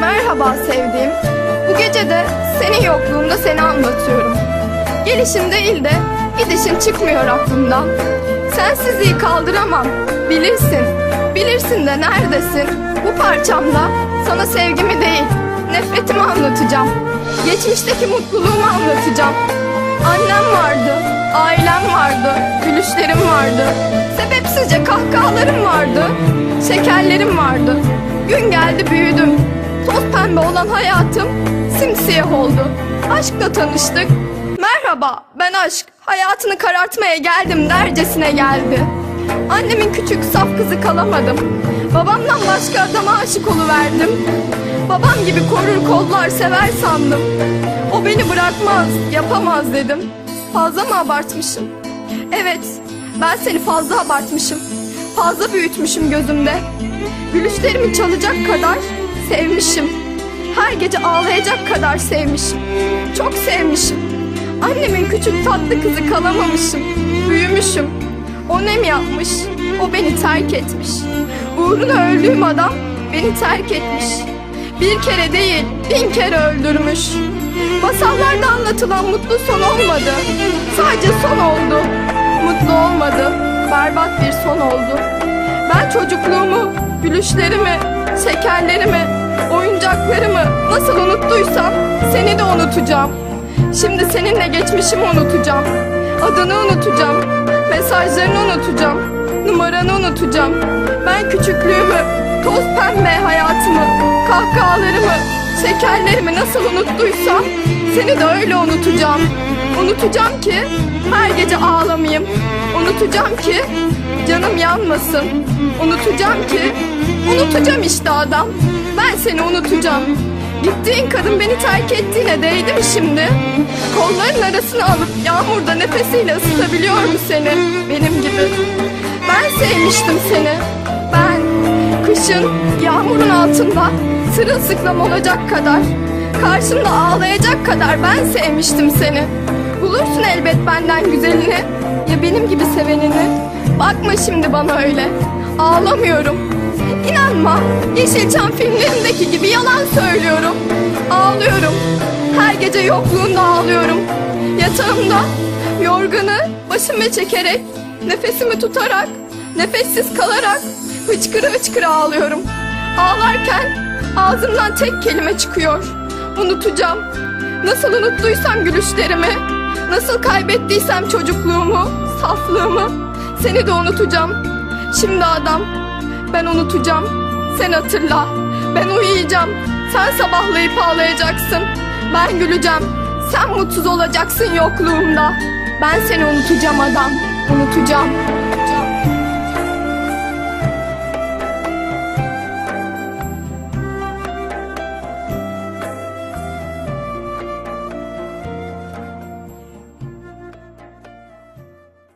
Merhaba sevdiğim. Bu gece de senin yokluğunda seni anlatıyorum. Gelişin değil de gidişin çıkmıyor aklımdan. Sensizliği kaldıramam. Bilirsin. Bilirsin de neredesin? Bu parçamda sana sevgimi değil, nefretimi anlatacağım. Geçmişteki mutluluğumu anlatacağım. Annem vardı, ailem vardı, gülüşlerim vardı. Sebepsizce kahkahalarım vardı, şekerlerim vardı. Gün geldi büyüdüm. Toz pembe olan hayatım simsiyah oldu. Aşkla tanıştık. Merhaba, ben aşk. Hayatını karartmaya geldim dercesine geldi. Annemin küçük saf kızı kalamadım. Babamdan başka adama aşık oluverdim. Babam gibi korur kollar sever sandım. O beni bırakmaz, yapamaz dedim. Fazla mı abartmışım? Evet, ben seni fazla abartmışım. Fazla büyütmüşüm gözümde. Gülüşlerimi çalacak kadar sevmişim. Her gece ağlayacak kadar sevmişim. Çok sevmişim. Annemin küçük tatlı kızı kalamamışım. Büyümüşüm. O ne mi yapmış? O beni terk etmiş. Uğruna öldüğüm adam beni terk etmiş. Bir kere değil, bin kere öldürmüş. Masallarda anlatılan mutlu son olmadı. Sadece son oldu. Mutlu olmadı. Berbat bir son oldu. Ben çocukluğumu, gülüşlerimi, şekerlerimi, oyuncaklarımı nasıl unuttuysam seni de unutacağım. Şimdi seninle geçmişimi unutacağım. Adını unutacağım. Mesajlarını unutacağım. Numaranı unutacağım. Ben küçüklüğümü, toz pembe hayatımı, kahkahalarımı, şekerlerimi nasıl unuttuysam seni de öyle unutacağım. Unutacağım ki her gece ağlamayayım. Unutacağım ki canım yanmasın. Unutacağım ki unutacağım işte adam. Ben seni unutacağım. Gittiğin kadın beni terk ettiğine değdi mi şimdi? Kolların arasına alıp yağmurda nefesiyle ısıtabiliyor mu seni? Benim gibi. Ben sevmiştim seni. Ben kışın yağmurun altında sırılsıklam olacak kadar, karşımda ağlayacak kadar ben sevmiştim seni. Bulursun elbet benden güzelini, ya benim gibi sevenini. Bakma şimdi bana öyle, ağlamıyorum. İnanma, Yeşilçam filmlerindeki gibi yalan söylüyorum. Ağlıyorum, her gece yokluğunda ağlıyorum. Yatağımda yorganı başıma çekerek, nefesimi tutarak, nefessiz kalarak hıçkıra hıçkıra ağlıyorum. Ağlarken ağzımdan tek kelime çıkıyor. Unutacağım. Nasıl unuttuysam gülüşlerimi, nasıl kaybettiysem çocukluğumu, saflığımı, seni de unutacağım. Şimdi adam, ben unutacağım. Sen hatırla. Ben uyuyacağım. Sen sabahlayıp ağlayacaksın. Ben güleceğim. Sen mutsuz olacaksın yokluğumda. Ben seni unutacağım adam. Unutacağım.